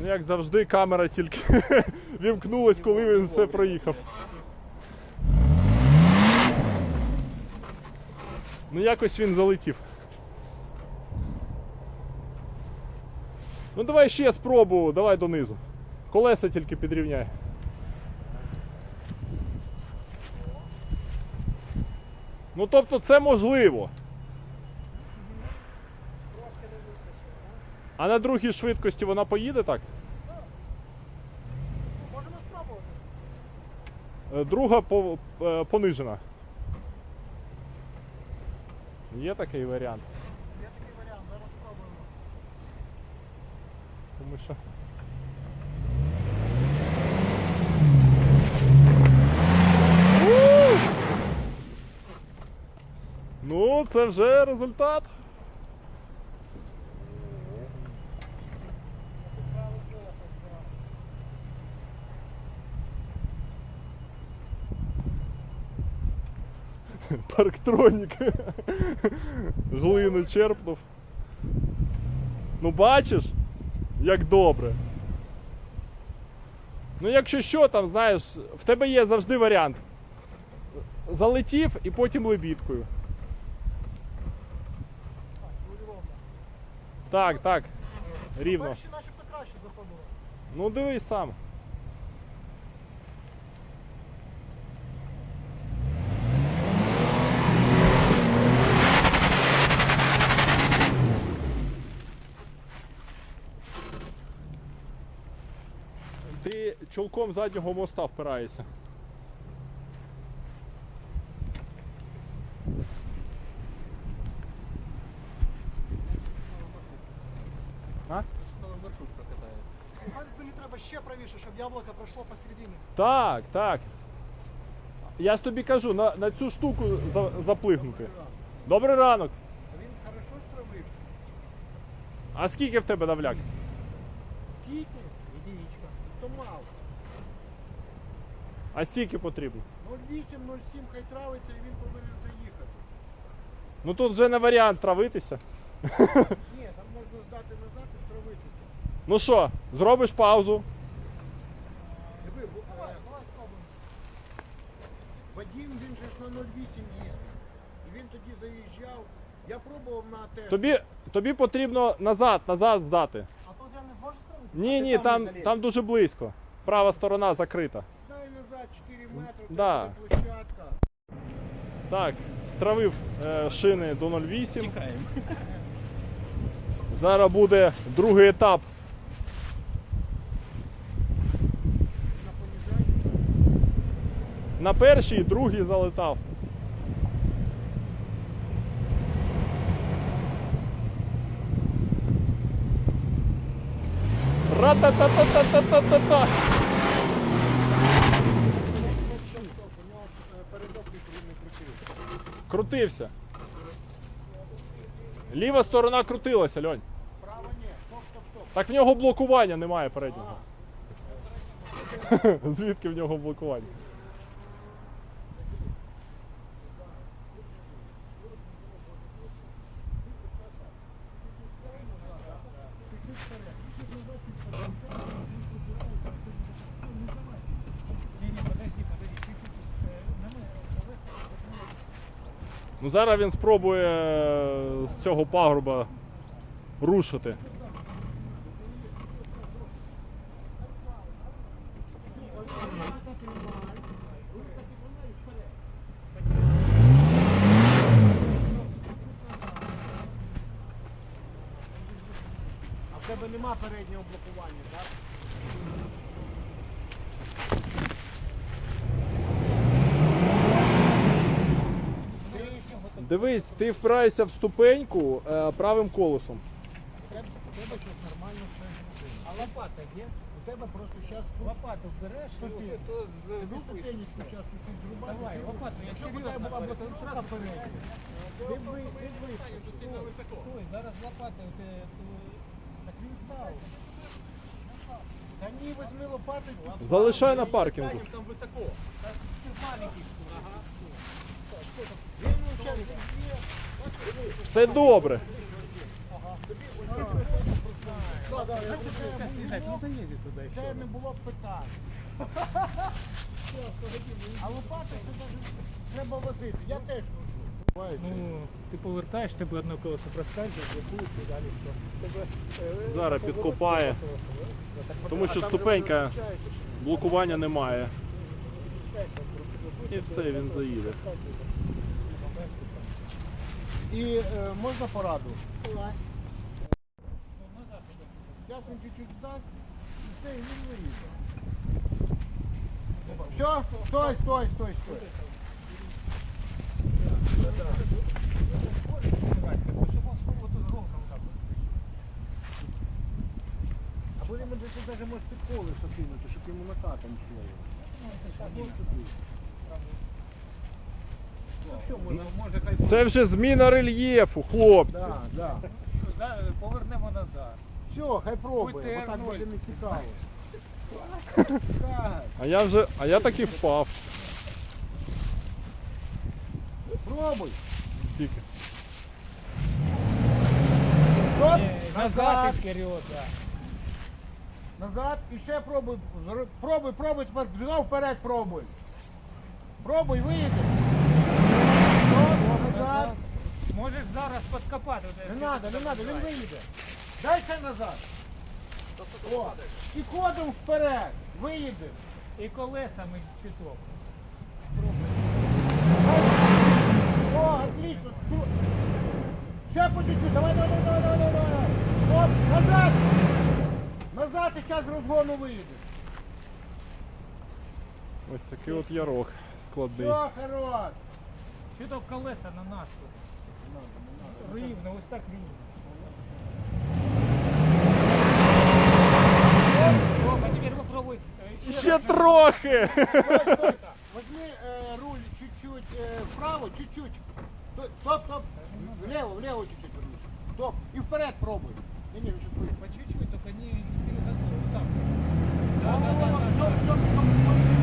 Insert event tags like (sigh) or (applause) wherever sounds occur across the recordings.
Ну, як завжди, камера тільки (laughs) вімкнулась, коли він все проїхав. Ну якось він залетів. Ну давай ще спробу, давай донизу. Колеса тільки підрівняй. Ну тобто це можливо. А на другій швидкості вона поїде так? Друга е, понижена. Є такий варіант. Є такий варіант, зараз спробуємо. Тому що. Ну, це вже результат. (laughs) Парктронік. Глину черпнув. Ну бачиш, як добре. Ну якщо що, там, знаєш, в тебе є завжди варіант. Залетів і потім лебідкою. Так. Так. Рівно. Перші начебто заходили. Ну дивись сам. Ти заднього моста впираєшся. А? Мені треба ще правіше, щоб яблуко пройшло посередині. Так, так. Я ж тобі кажу, на, на цю штуку за, заплигнути. Добрий ранок. Він хорошо стравив. А скільки в тебе давляк? Скільки? Единичка. То мало. А скільки потрібно? 0,8, 0,7 хай травиться і він повинен заїхати. Ну тут вже не варіант травитися. (laughs) Ні, там можна здати назад і стравитися. Ну що, зробиш паузу? Диви, бо, спробуємо. Вадим, він же ж на 0,8 їздив. І він тоді заїжджав. Я пробував на тест. Тобі, тобі потрібно назад, назад здати. А тут я не зможу стравити? Ні, ні, там, там дуже близько. Права сторона закрита. Дай назад 4 метри, Да. площадка. Так, стравив е, шини до 0,8. Зараз буде другий етап. На перший, другий залетав. Ра-та-та-та-та-та-та-та. У нього е, передок відповідно крутив. Крутився. Ліва сторона крутилася, Льонь. Так в нього блокування немає переднього. (laughs) Звідки в нього блокування? Зараз він спробує з цього пагорба рушити. А в тебе нема переднього блокування, так? Дивись, ти впираєшся в ступеньку е, правим колесом. Треба, треба щось нормально все зробити. А лопата є? У тебе просто зараз лопату береш і то з ступенечку зараз тут зрубати. Давай, лопату, Якщо б у тебе була блокировка передня, ти б ви- ти б Стой, зараз лопати, ти, Так він став. Та ні, візьми лопату тут. Залишай на паркінгу. Він ну, щас є. Все добре. Це не було питань. А лопата це треба возити. Я теж вожу. Ну, ти повертаєш, тебе одне колесо проскальзує, блокується і далі що. Зараз підкопає, тому що ступенька блокування немає. І все, він заїде. І е, можна пораду? Зараз він чуть-чуть дасть, і все, і він виїде. Все, стой, стой, стой, стой. Або він навіть може під колесо кинути, щоб йому накатом йшло. Може хай Це вже зміна рельєфу, хлопці. Да, да. Да, Повернемо назад. Все, хай пробує, Будьте бо так буде не цікаво. Так, (laughs) А я вже, а я таки впав. пробуй. Тільки. Стоп, Ні, назад назад, і вперед, да. назад і ще пробуй. Пробуй, пробуй, тепер знову вперед пробуй. Пробуй, виїде. Назад. Можеш зараз підкопати. Не треба, не треба, він виїде. Дай ще назад. О, і ходом вперед, виїде. І колесами чуток. О, отлично. Ще по чуть-чуть, давай, давай, давай, давай, давай, давай. Оп, назад. Назад і зараз розгону виїде. Ось такий от ярок складний. Все, хорош. Чуток колеса на нас. Рівно, ось так рівно. О, а тепер попробуй. е, Ще раз. трохи! Возьми э, руль чуть-чуть э, вправо, чуть-чуть. Стоп, стоп. Влево, влево чуть-чуть вернись. Стоп. И вперед пробуй. Не, не, будет. По чуть-чуть, только не, не переготовь. Вот так. Да, да, да, да, да.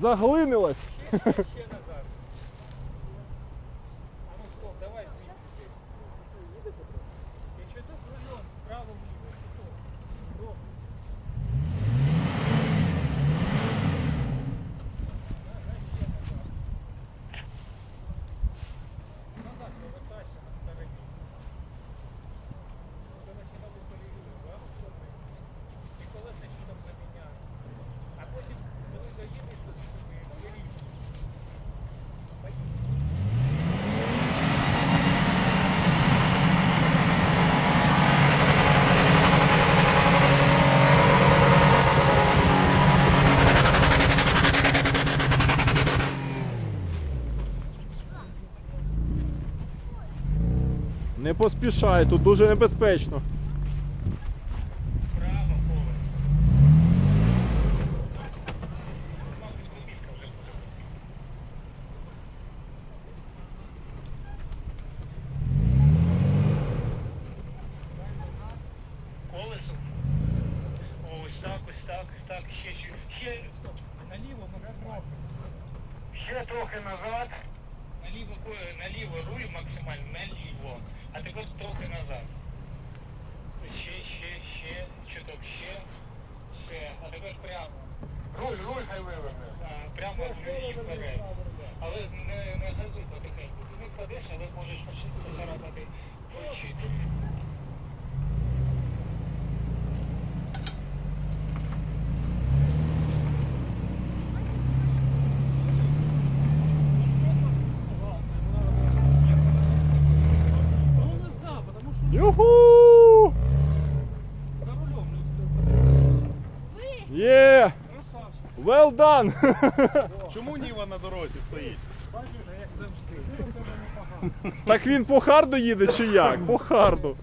Заглинилась. Ще ще, А ну стоп, давай звідси. Якщо тут рульон, вправо вліво, стоп. Стоп. Давай ще назад. Назад повертайся на стороні. Тебе ще мабуть полівіли, да? І колеса ще там заміняли. А потім, коли доїдеш, от сюди, вирішуєш. Поїхали. Не поспішай, тут дуже небезпечно. Ще, трохи назад. Наліво, наліво руль максимально, наліво. А тепер трохи назад. Ще, ще, ще, чуток ще, ще. А тепер прямо. Руль, руль хай виверне. Прямо і вперед. Але не, не газуй потихеньку. Ти не впадеш, але можеш поцарапати плечі. Юху! За рулем не Є! Well done! (laughs) Чому Ніва на дорозі стоїть? Так він по харду їде чи як? По харду.